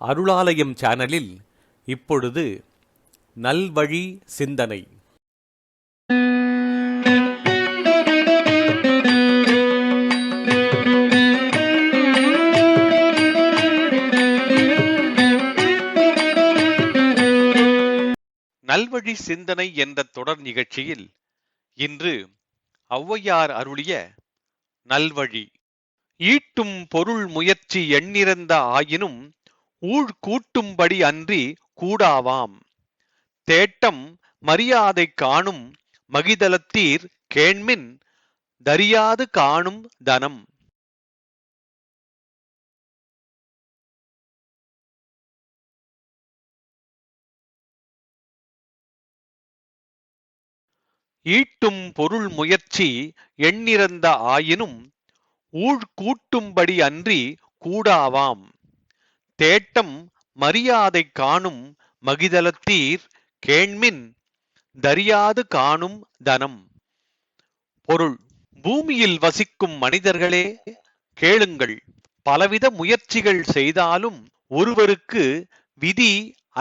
அருளாலயம் சேனலில் இப்பொழுது நல்வழி சிந்தனை. நல்வழி சிந்தனை என்ற தொடர் நிகழ்ச்சியில் இன்று ஔவையார் அருளிய நல்வழி. ஈட்டும் பொருள் முயற்சி எண்ணிறந்த ஆயினும் ஊழ் கூட்டும்படி அன்றி கூடாவாம். தேட்டம் மரியாதை காணும் மகிதலத்தீர் கேண்மின் தரியாது காணும் தனம். ஈட்டும் பொருள் முயற்சி எண்ணிறந்த ஆயினும் ஊழ் கூட்டும்படி அன்றி கூடாவாம். தேட்டம் மரியாதை காணும் மகிதலத்தீர் கேண்மின் தரியாது காணும் தனம். பொருள் பூமியில் வசிக்கும் மனிதர்களே கேளுங்கள். பலவித முயற்சிகள் செய்தாலும் ஒருவருக்கு விதி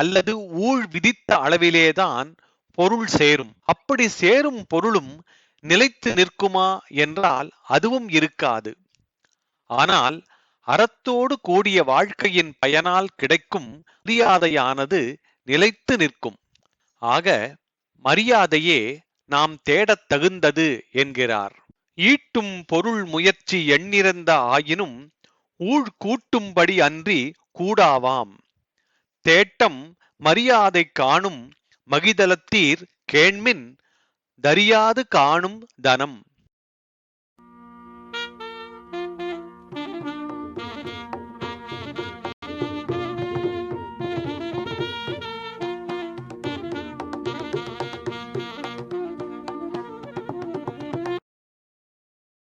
அல்லது ஊழ் விதித்த அளவிலேதான் பொருள் சேரும். அப்படி சேரும் பொருளும் நிலைத்து நிற்குமா என்றால் அதுவும் இருக்காது. ஆனால் அறத்தோடு கூடிய வாழ்க்கையின் பயனால் கிடைக்கும் மரியாதையானது நிலைத்து நிற்கும். ஆக மரியாதையே நாம் தேடத் தகுந்தது என்கிறார். ஈட்டும் பொருள் முயற்சி எண்ணிறந்த ஆயினும் ஊழ் கூட்டும்படி அன்றி கூடாவாம். தேட்டம் மரியாதை காணும் மகிதலத்தீர் கேண்மின் தரியாது காணும் தனம்.